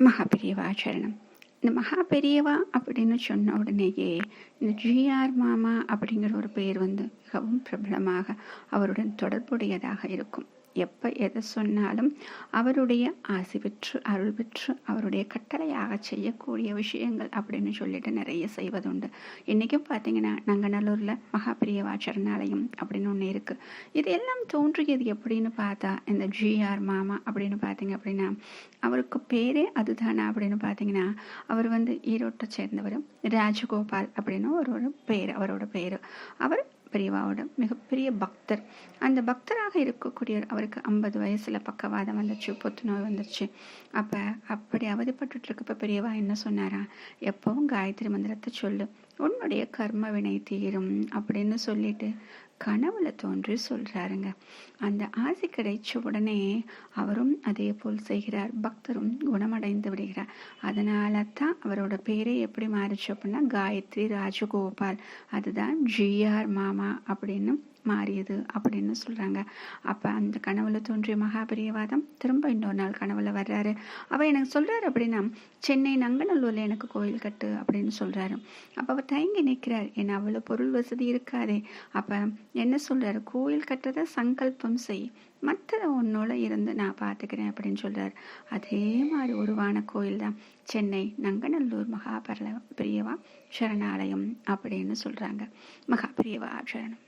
மகாபெரியவா சரணம் இந்த மகாபெரியவா அப்படின்னு சொன்ன உடனேயே இந்த ஜிஆர் மாமா அப்படிங்கிற ஒரு பெயர் வந்து மிகவும் பிரபலமாக அவருடன் தொடர்புடையதாக இருக்கும். எப்போ எதை சொன்னாலும் அவருடைய ஆசி பெற்று அருள் பெற்று அவருடைய கட்டளையாக செய்யக்கூடிய விஷயங்கள் அப்படின்னு சொல்லிட்டு நிறைய செய்வதுண்டு. இன்றைக்கும் பார்த்தீங்கன்னா நங்கநல்லூரில் மகாபிரியவா சரணாலயம் அப்படின்னு ஒன்று இருக்குது இது எல்லாம் தோன்றியது எப்படின்னு பார்த்தா இந்த ஜிஆர் மாமா அப்படின்னு பார்த்தீங்க அப்படின்னா அவருக்கு பேரே அதுதானா அப்படின்னு பார்த்தீங்கன்னா அவர் வந்து ஈரோட்டை சேர்ந்தவர் ராஜகோபால் அப்படின்னு ஒரு ஒரு பேர் அவரோட பேர். அவர் பெரியவாவோட மிகப்பெரிய பக்தர். அந்த பக்தராக இருக்கக்கூடிய அவருக்கு ஐம்பது வயசில் பக்கவாதம் வந்துச்சு புத்துநோய் வந்துருச்சு. அப்போ அப்படி அவதிப்பட்டு இருக்கப்ப பெரியவா என்ன சொன்னாரா? எப்பவும் காயத்ரி மந்திரத்தை சொல்லு. உன்னுடைய கர்ம வினை தீரும் அப்படின்னு சொல்லிட்டு கனவுல தோன்றி சொல்றாருங்க. அந்த ஆசை கிடைச்ச உடனே அவரும் அதே போல் செய்கிறார். பக்தரும் குணமடைந்து விடுகிறார். அதனால தான் அவரோட பேரே எப்படி மாறிச்சு அப்படின்னா காயத்ரி ராஜகோபால். அதுதான் ஜிஆர் மாமா அப்படின்னு மாறியது அப்படின்னு சொல்கிறாங்க அப்போ அந்த கனவுல தோன்றிய மகாபெரியவாதம் திரும்ப இன்னொரு நாள் கனவுல வர்றாரு. அவர் எனக்கு சொல்கிறாரு அப்படின்னா சென்னை நங்கநல்லூரில் எனக்கு கோயில் கட்டு அப்படின்னு சொல்கிறாரு அப்போ அவர் தயங்கி நிற்கிறார். ஏன்னா அவ்வளோ பொருள் வசதி இருக்காதே. அப்போ என்ன சொல்கிறார் கோயில் கட்டுறத சங்கல்பம் செய். மற்றதை உன்னோட இருந்து நான் பார்த்துக்கிறேன் அப்படின்னு சொல்கிறார் அதே மாதிரி உருவான கோயில் தான். சென்னை நங்கநல்லூர் மகாபர பிரியவா சரணாலயம் அப்படின்னு சொல்கிறாங்க மகாபிரியவா சரணம்.